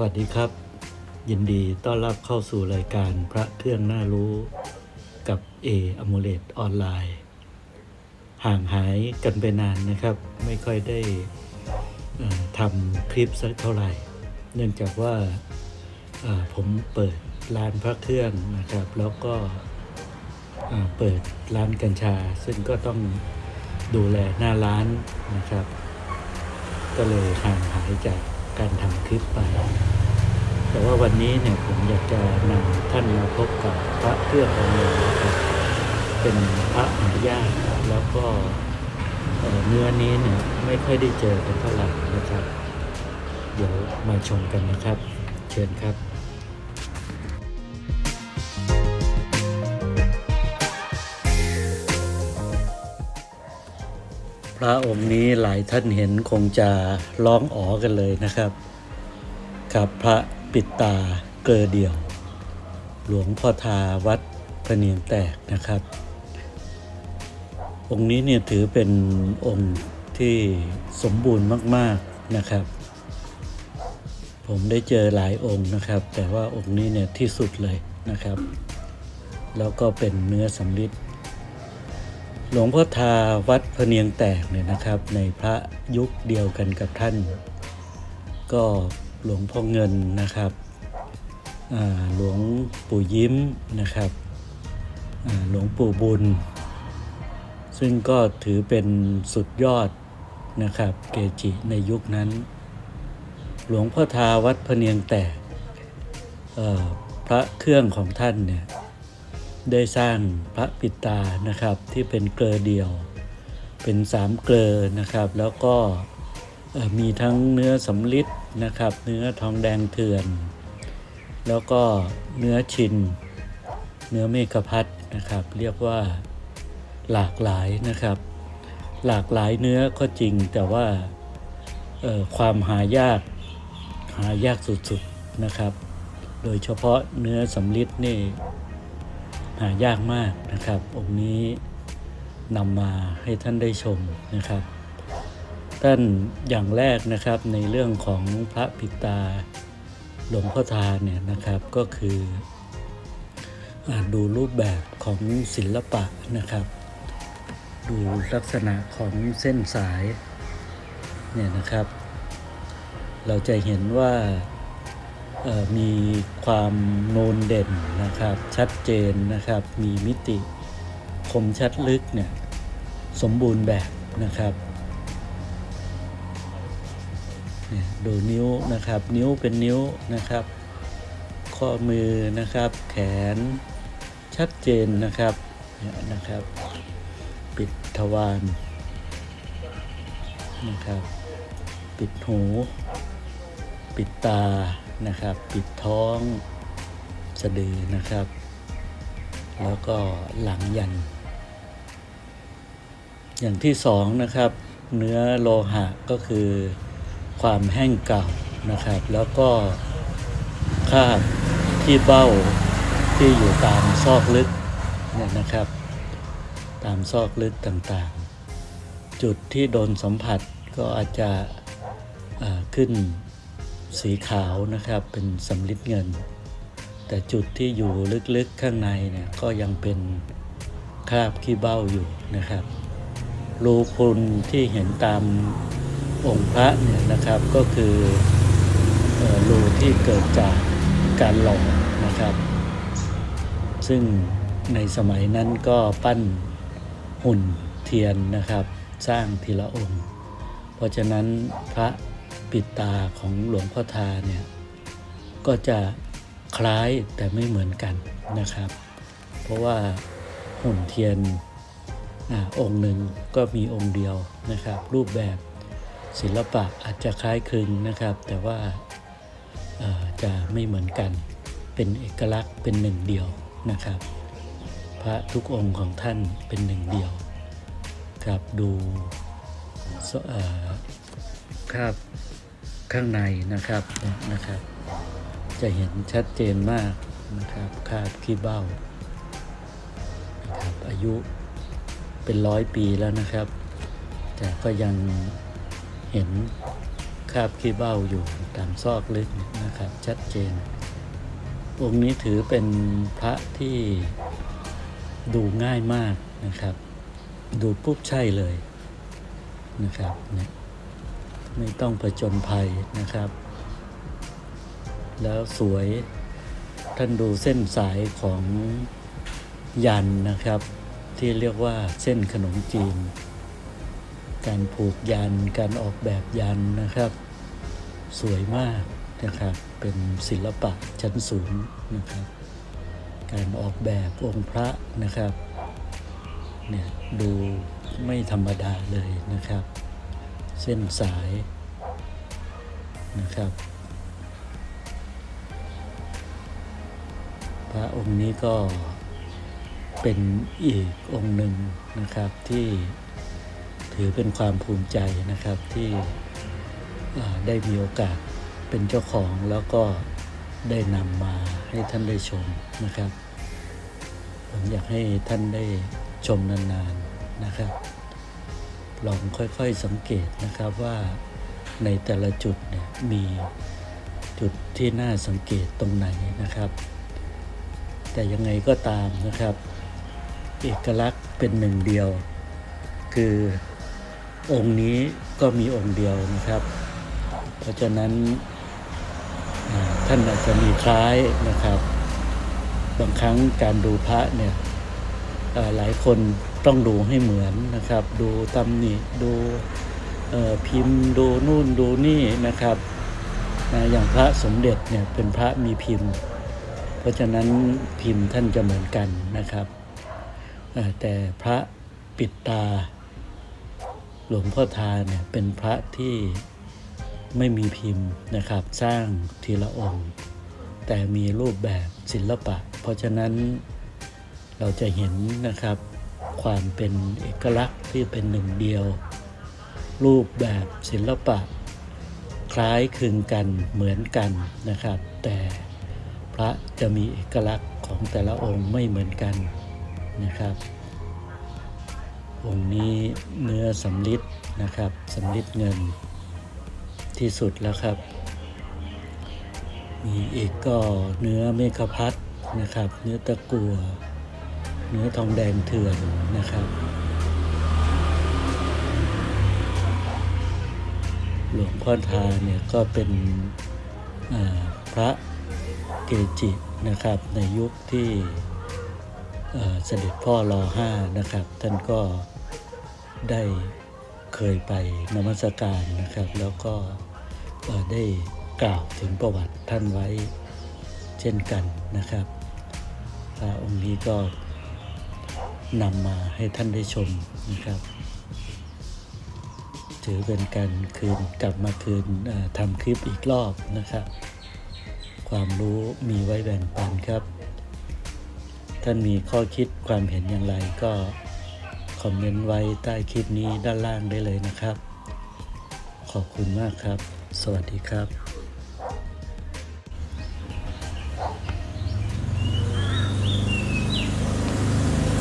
วัสดีครับ ยินดีต้อนรับเข้าสู่รายการพระเครื่องน่ารู้กับเออมูเลตออนไลน์ ห่างหายกันไปนานนะครับ ไม่ค่อยได้ทำคลิปสักเท่าไหร่ เนื่องจากว่าผมเปิดร้านพระเครื่องนะครับ แล้วก็เปิดร้านกัญชา ซึ่งก็ต้องดูแลหน้าร้านนะครับ ก็เลยห่างหายจาก การทำคลิปไป แต่ว่าวันนี้เนี่ยผมอยากจะนำท่านมาพบกับพระเครื่ององค์หนึ่งนะครับเป็นพระหายากแล้วก็เอ่อเนื้อนี้เนี่ยไม่ค่อยได้เจอกันเท่าไหร่นะครับ เดี๋ยวมาชมกันนะครับ เชิญครับ พระองค์นี้หลายท่านเห็นคงจะร้องอ๋อกันเลยนะครับ กับพระปิดตาเกลอเดี่ยว หลวงพ่อทาวัดพระเนียงแตกนะครับ องค์นี้เนี่ยถือเป็นองค์ที่สมบูรณ์มาก ๆนะครับ ผมได้เจอหลายองค์นะครับ แต่ว่าองค์นี้เนี่ยที่สุดเลยนะครับ แล้วก็เป็นเนื้อสำริด หลวงพ่อทาวัดพระเนียงแตกเนี่ยนะครับ ในพระยุคเดียวกันกับท่าน ก็หลวงพ่อเงินนะครับหลวงปู่ยิ้มนะครับหลวงปู่บุญ ซึ่งก็ถือเป็นสุดยอดนะครับ เกจิในยุคนั้น หลวงพ่อทาวัดพระเนียงแตกพระเครื่องของท่านเนี่ย ได้สร้างพระปิตานะครับที่เป็นเกลอเดียว เป็นสามเกลอนะครับ แล้วก็มีทั้งเนื้อสำลิดนะครับ เนื้อทองแดงเถื่อน แล้วก็เนื้อชิน เนื้อเมฆพัดนะครับ เรียกว่าหลากหลายนะครับ หลากหลายเนื้อก็จริงแต่ว่าความหายากหายากสุดๆนะครับ โดยเฉพาะเนื้อสำลิดนี่ หายากมากนะครับ องค์นี้นำมาให้ท่านได้ชมนะครับ ท่านอย่างแรกนะครับในเรื่องของพระปิตาหลวงพ่อทาเนี่ยนะครับก็คืออดูรูปแบบของศิลปะนะครับ ดูลักษณะของเส้นสายเนี่ยนะครับ เราจะเห็นว่า มีความโนนเด่นนะครับ ชัดเจนนะครับ มีมิติคมชัดลึกเนี่ยสมบูรณ์แบบนะครับเนี่ยดูนิ้วนะครับ นิ้วเป็นนิ้วนะครับ ข้อมือนะครับ แขนชัดเจนนะครับเนี่ยนะครับ ปิดทวารนะครับ ปิดหู ปิดตา นะครับ ปิดท้องสะดือนะครับ แล้วก็หลังยัน อย่างที่สองนะครับ เนื้อโลหะก็คือความแห้งเก่านะครับ แล้วก็คาบที่เบ้าที่อยู่ตามซอกลึกเนี่ยนะครับ ตามซอกลึกต่างๆ จุดที่โดนสัมผัสก็อาจจะขึ้น สีขาวนะครับเป็นสำลิดเงิน แต่จุดที่อยู่ลึกๆข้างในเนี่ยก็ยังเป็นคราบขี้เบ้าอยู่นะครับ รูพุนที่เห็นตามองค์พระเนี่ยนะครับก็คือเอ่อรูที่เกิดจากการหล่อนะครับ ซึ่งในสมัยนั้นก็ปั้นหุ่นเทียนนะครับ สร้างทีละองค์ เพราะฉะนั้นพระ ปิดตาของหลวงพ่อทาเนี่ยก็จะคล้ายแต่ไม่เหมือนกันนะครับ เพราะว่าหุ่นเทียนอาองค์หนึ่งก็มีองค์เดียวนะครับ รูปแบบศิลปะอาจจะคล้ายคลึงนะครับ แต่ว่าจะไม่เหมือนกัน เป็นเอกลักษณ์เป็นหนึ่งเดียวนะครับ พระทุกองค์ของท่านเป็นหนึ่งเดียวครับดูครับ ข้างในนะครับนะครับ จะเห็นชัดเจนมากนะครับคาบขี้เบ้านะครับอายุเป็นร้อยปีแล้วนะครับ แต่ก็ยังเห็นคคาบขี้เบ้าอยู่ตามซอกลึกนะครับ ชัดเจน องค์นี้ถือเป็นพระที่ดูง่ายมากนะครับ ดูปุ๊บใช่เลยนะครับเนี่ย ไม่ต้องผจญภัยนะครับ แล้วสวยท่านดูเส้นสายของยันนะครับ ที่เรียกว่าเส้นขนมจีน การผูกยันการออกแบบยันนะครับ สวยมากนะครับเป็นศิลปะชั้นสูงนะครับ การออกแบบองค์พระนะครับเนี่ยดูไม่ธรรมดาเลยนะครับ เส้นสายนะครับ พระองค์นี้ก็เป็นอีกองค์หนึ่งนะครับที่ถือเป็นความภูมิใจนะครับที่ได้มีโอกาสเป็นเจ้าของแล้วก็ได้นำมาให้ท่านได้ชมนะครับ ผมอยากให้ท่านได้ชมนานๆนะครับ ลองค่อยๆสังเกตนะครับว่าในแต่ละจุดเนี่ยมีจุดที่น่าสังเกตตรงไหนนะครับ แต่ยังไงก็ตามนะครับ เอกลักษณ์เป็นหนึ่งเดียว คือองค์นี้ก็มีองค์เดียวนะครับ เพราะฉะนั้นท่านอาจจะมีคล้ายนะครับ บางครั้งการดูพระเนี่ยหลายคน ต้องดูให้เหมือนนะครับ ดูตำหนิดูพิมพ์ดูนู่นดูนี่นะครับนะอย่างพระสมเด็จเนี่ยเป็นพระมีพิมพ์ เพราะฉะนั้นพิมพ์ท่านจะเหมือนกันนะครับแต่พระปิดตา หลวงพ่อทาเนี่ยเป็นพระที่ไม่มีพิมพ์นะครับ สร้างทีละองค์ แต่มีรูปแบบศิลปะ เพราะฉะนั้นเราจะเห็นนะครับ ความเป็นเอกลักษณ์ที่เป็นหนึ่งเดียว รูปแบบศิลปะ คล้ายคลึงกันเหมือนกันนะครับ แต่พระจะมีเอกลักษณ์ของแต่ละองค์ไม่เหมือนกันนะครับ องค์นี้เนื้อสำลิดนะครับสำลิดเงินที่สุดแล้วครับ มีอีกก็เนื้อเมฆพัดนะครับ เนื้อตะกัว เนื้อทองแดงเถื่อนนะครับ หลวงพ่อทาเนี่ยก็เป็นพระเกจินะครับในยุคที่เสด็จพ่อรอห้านะครับ ท่านก็ได้เคยไปนมัสการนะครับ แล้วก็ได้กล่าวถึงประวัติท่านไว้เช่นกันนะครับ พระองค์นี้ก็ นำมาให้ท่านได้ชมนะครับ ถือเป็นการคืนกลับมาคืนทำคลิปอีกรอบนะครับ ความรู้มีไว้แบ่งปันครับ ท่านมีข้อคิดความเห็นอย่างไรก็คอมเมนต์ไว้ใต้คลิปนี้ด้านล่างได้เลยนะครับ ขอบคุณมากครับ สวัสดีครับ